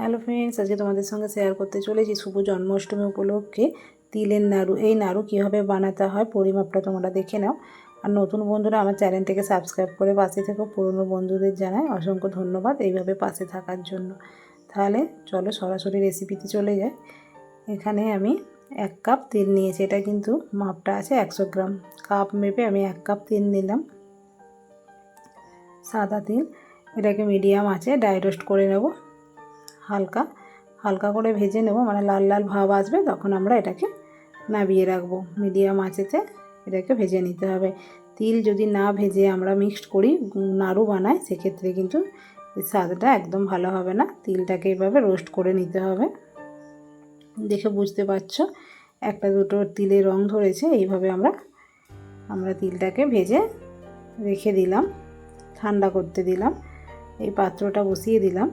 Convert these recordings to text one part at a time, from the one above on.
Hello friends আজকে তোমাদের সঙ্গে শেয়ার করতে চলেছি শুভ জন্মাষ্টমী উপলক্ষে তিলের নাড়ু। এই নাড়ু কীভাবে বানাতে হয় পরিমাপটা তোমরা দেখে নাও। আর নতুন বন্ধুরা আমার চ্যানেলটিকে সাবস্ক্রাইব করে পাশে থেকো। পুরনো বন্ধুদের জানাই অসংখ্য ধন্যবাদ এইভাবে পাশে থাকার জন্য। তাহলে চলো সরাসরি রেসিপিতে চলে যায় এখানে আমি এক কাপ তেল নিয়েছি, এটা কিন্তু মাপটা আছে একশো গ্রাম। কাপ মেপে আমি এক কাপ তেল নিলাম। সাদা তেল, এটাকে মিডিয়াম আছে ড্রাই রোস্ট করে নেব। হালকা হালকা করে ভেজে নেব মানে লাল লাল ভাব আসবে, তখন আমরা এটাকে নাবিয়ে রাখব। মিডিয়াম আঁচেতে এটাকে ভেজে নিতে হবে। তিল যদি না ভেজে আমরা মিক্সড করি, নাড়ু বানাই, সেক্ষেত্রে কিন্তু স্বাদটা একদম ভালো হবে না। তিলটাকে এভাবে রোস্ট করে নিতে হবে। দেখে বুঝতে পারছ, একটা দুটো তিলের রং ধরেছে, এইভাবে আমরা আমরা তিলটাকে ভেজে রেখে দিলাম, ঠান্ডা করতে দিলাম। এই পাত্রটা বসিয়ে দিলাম।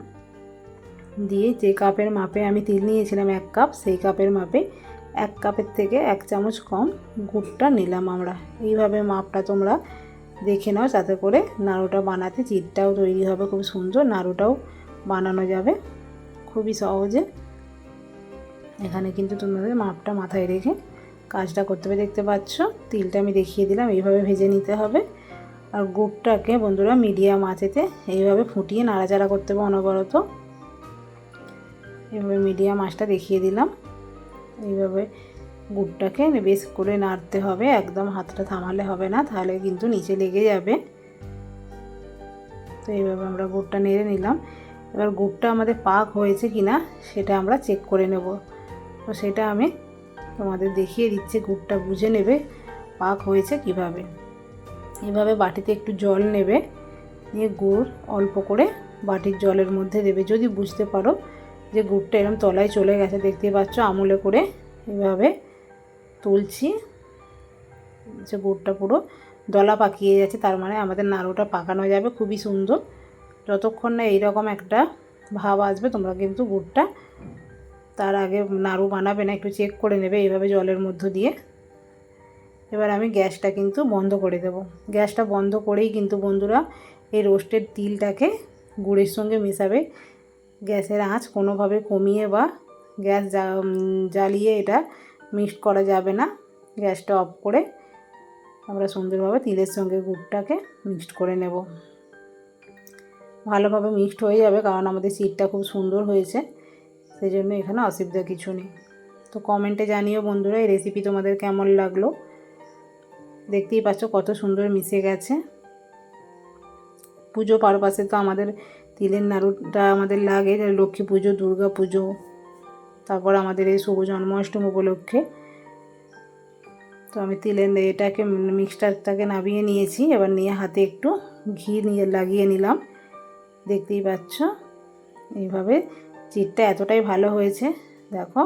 দিয়ে যে কাপের মাপে আমি তিল নিয়েছিলাম এক কাপ, সেই কাপের মাপে এক কাপের থেকে এক চামচ কম গুড়টা নিলাম আমরা। এইভাবে মাপটা তোমরা দেখে নাও, যাতে করে নাড়ুটা বানাতে চিটটাও তৈরি হবে খুব সুন্দর, নাড়ুটাও বানানো যাবে খুবই সহজে। এখানে কিন্তু তোমাদের মাপটা মাথায় রেখে কাজটা করতে হবে। দেখতে পাচ্ছ, তিলটা আমি দেখিয়ে দিলাম, এইভাবে ভেজে নিতে হবে। আর গুড়টাকে বন্ধুরা মিডিয়াম আঁচেতে এইভাবে ফুটিয়ে নাড়াচাড়া করতে হবে অনবরত। এভাবে মিডিয়াম আঁচটা দেখিয়ে দিলাম। এইভাবে গুড়টাকে বেশ করে নাড়তে হবে, একদম হাতটা থামালে হবে না, তাহলে কিন্তু নিচে লেগে যাবে। তো এইভাবে আমরা গুড়টা নেড়ে নিলাম। এবার গুড়টা আমাদের পাক হয়েছে কি না সেটা আমরা চেক করে নেব। তো সেটা আমি তোমাদের দেখিয়ে দিচ্ছি, গুড়টা বুঝে নেবে পাক হয়েছে কীভাবে। এভাবে বাটিতে একটু জল নেবে নিয়ে গুড় অল্প করে বাটির জলের মধ্যে দেবে। যদি বুঝতে পারো যে গুড়টা এরকম তলায় চলে গেছে দেখতে পাচ্ছ? আমলে করে এভাবে তুলছি। যে গুড়টা পুরো দলা পাকিয়ে যাচ্ছে, তার মানে আমাদের নাড়ুটা পাকানো যাবে, খুবই সুন্দর। যতক্ষণ না এইরকম একটা ভাব আসবে, তোমরা কিন্তু গুড়টা তার আগে নাড়ু বানাবে না, একটু চেক করে নেবে এইভাবে জলের মধ্য দিয়ে। এবার আমি গ্যাসটা কিন্তু বন্ধ করে দেব। গ্যাসটা বন্ধ করেই কিন্তু বন্ধুরা এই রোস্টেড তিলটাকে গুড়ের সঙ্গে মেশাবে। গ্যাসের আঁচ কোনোভাবে কমিয়ে বা গ্যাস জ্বালিয়ে এটা মিক্সড করা যাবে না। গ্যাসটা অফ করে আমরা সুন্দরভাবে তিলের সঙ্গে গুড়টাকে মিক্সড করে নেব। ভালোভাবে মিক্সড হয়ে যাবে কারণ আমাদের সিটটা খুব সুন্দর হয়েছে। সেই জন্য এখানে অসুবিধা কিছু নেই। তো কমেন্টে জানিও বন্ধুরা, এই রেসিপি তোমাদের কেমন লাগল? দেখতেই পাচ্ছ কত সুন্দর মিশে গেছে। পুজো পারপাসে তো আমাদের তিলের নাড়ুটা আমাদের লাগে লক্ষ্মী পুজো, দুর্গা পুজো, তারপর আমাদের এই শুভ জন্মাষ্টমী উপলক্ষে। তো আমি তিলের এটাকে মিক্সটারটাকে নামিয়ে নিয়েছি, এবার নিয়ে হাতে একটু ঘি নিয়ে লাগিয়ে নিলাম। দেখতেই পাচ্ছ, এইভাবে চিটটা এতটাই ভালো হয়েছে। দেখো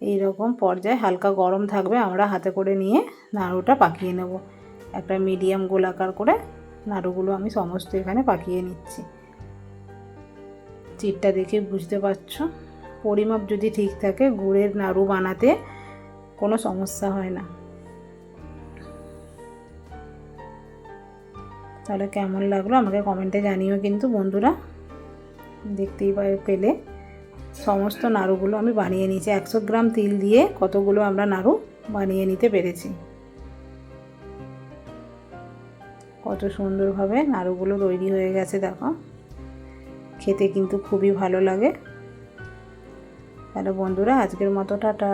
এই রকম পর্যায়ে হালকা গরম থাকবে, আমরা হাতে করে নিয়ে নাড়ুটা পাকিয়ে নেব। একটা মিডিয়াম গোলাকার করে নাড়ুগুলো আমি সমস্ত এখানে পাকিয়ে নিচ্ছি। চিটটা দেখে বুঝতে পারছ? পরিমাপ যদি ঠিক থাকে, গুড়ের নাড়ু বানাতে কোনো সমস্যা হয় না। তাহলে কেমন লাগল আমাকে কমেন্টে জানিও কিন্তু বন্ধুরা। দেখতেই পেলে সমস্ত নাড়ুগুলো আমি বানিয়ে নিয়েছি। একশো গ্রাম তিল দিয়ে কতগুলো আমরা নাড়ু বানিয়ে নিতে পেরেছি। কত সুন্দরভাবে নাড়ুগুলো তৈরি হয়ে গেছে, দেখো। খেতে কিন্তু খুবই ভালো লাগে। তাহলে বন্ধুরা আজকের মতো টাটা।